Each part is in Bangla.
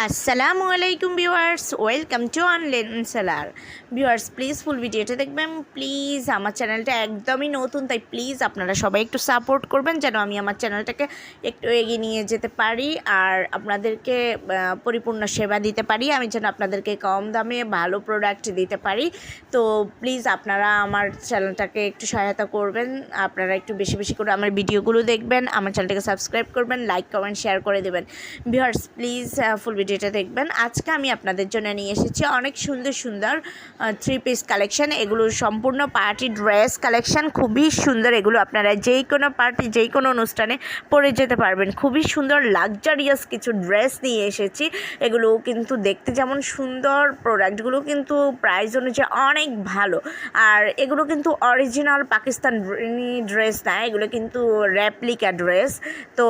আসসালামু আলাইকুম viewers, welcome to online seller. Viewers please full ভিডিওটা দেখবেন প্লিজ আমার চ্যানেলটা একদমই নতুন, তাই প্লিজ আপনারা সবাই একটু সাপোর্ট করবেন যেন আমি আমার চ্যানেলটাকে একটু এগিয়ে নিয়ে যেতে পারি আর আপনাদেরকে পরিপূর্ণ সেবা দিতে পারি, আমি যেন আপনাদেরকে কম দামে ভালো প্রোডাক্ট দিতে পারি। তো প্লিজ আপনারা আমার চ্যানেলটাকে একটু সহায়তা করবেন, আপনারা একটু বেশি বেশি করে আমার ভিডিওগুলো দেখবেন, আমার চ্যানেলটাকে সাবস্ক্রাইব করবেন লাইক কমেন্ট শেয়ার করে দেবেন। ভিউয়ার্স প্লিজ ফুল ভিডিওটা দেখবেন। আজকে আমি আপনাদের জন্য নিয়ে এসেছি অনেক সুন্দর সুন্দর থ্রি পিস কালেকশন এগুলো সম্পূর্ণ পার্টি ড্রেস কালেকশন খুবই সুন্দর এগুলো আপনারা যেই কোনো পার্টি যেই কোনো অনুষ্ঠানে পরে যেতে পারবেন। খুবই সুন্দর লাক্সারিয়াস কিছু ড্রেস নিয়ে এসেছি। এগুলো কিন্তু দেখতে যেমন সুন্দর প্রোডাক্টগুলো কিন্তু প্রাইস অনুযায়ী অনেক ভালো। আর এগুলো কিন্তু অরিজিনাল পাকিস্তান ড্রেস না, এগুলো কিন্তু র্যাপ্লিকা ড্রেস তো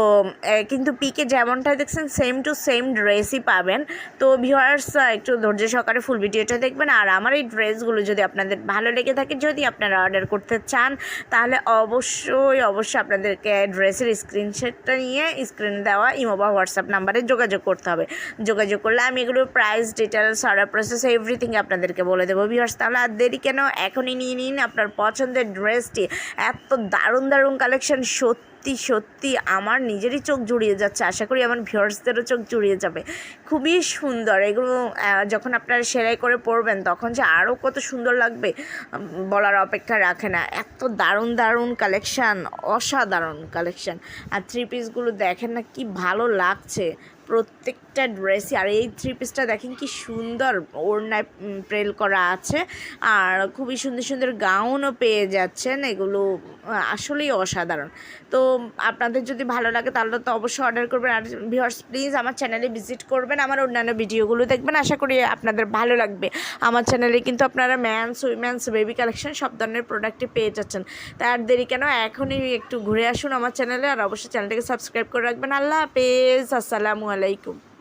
কিন্তু পিকে যেমনটা দেখছেন সেম টু সেম ড্রেসই পাবেন। তো ভিউয়ার্স একটু ধৈর্য সহকারে ফুল ভিডিওটা দেখবেন। আর আমার এই ড্রেসগুলো যদি আপনাদের ভালো লেগে থাকে, যদি আপনারা অর্ডার করতে চান, তাহলে অবশ্যই অবশ্যই আপনাদেরকে ড্রেসের স্ক্রিনশটটা নিয়ে স্ক্রিন দেওয়া ইমো বা হোয়াটসঅ্যাপ নাম্বারে যোগাযোগ করতে হবে। যোগাযোগ করলে আমি এগুলোর price details order process everything আপনাদেরকে বলে দেবো। ভিউয়ার্স তাহলে আর দেরি কেন? এখনই নিয়ে নিন আপনার পছন্দের ড্রেসটি এত দারুণ দারুণ কালেকশন সত্যি সত্যি সত্যি আমার নিজেরই চোখ জুড়িয়ে যাচ্ছে। আশা করি আমার ভিউয়ার্সদেরও চোখ জুড়িয়ে যাবে। খুবই সুন্দর। এগুলো যখন আপনারা সেলাই করে পরবেন, তখন যে আরও কত সুন্দর লাগবে বলার অপেক্ষা রাখে না। এত দারুণ দারুণ কালেকশান অসাধারণ কালেকশান আর থ্রি পিসগুলো দেখেন না কি ভালো লাগছে। প্রত্যেকটা ড্রেসই আর এই থ্রি পিসটা দেখেন কি সুন্দর ওড়নায় প্রেল করা আছে। আর খুবই সুন্দর সুন্দর গাউনও পেয়ে যাচ্ছেন। এগুলো আসলেই অসাধারণ। তো আপনাদের যদি ভালো লাগে তাহলে তো অবশ্যই অর্ডার করবেন। আর ভিউয়ার্স প্লিজ আমার চ্যানেলে ভিজিট করবেন। আমার অন্যান্য ভিডিওগুলো দেখবেন। আশা করি আপনাদের ভালো লাগবে। আমার চ্যানেলে কিন্তু আপনারা ম্যানস উইমেন্স বেবি কালেকশন সব ধরনের প্রোডাক্টই পেয়ে যাচ্ছেন। তাই আর দেরি কেন? এখনই একটু ঘুরে আসুন আমার চ্যানেলে আর অবশ্যই চ্যানেলটাকে সাবস্ক্রাইব করে রাখবেন। আল্লাহ হাফেজ। আসসালামু আলাইকুম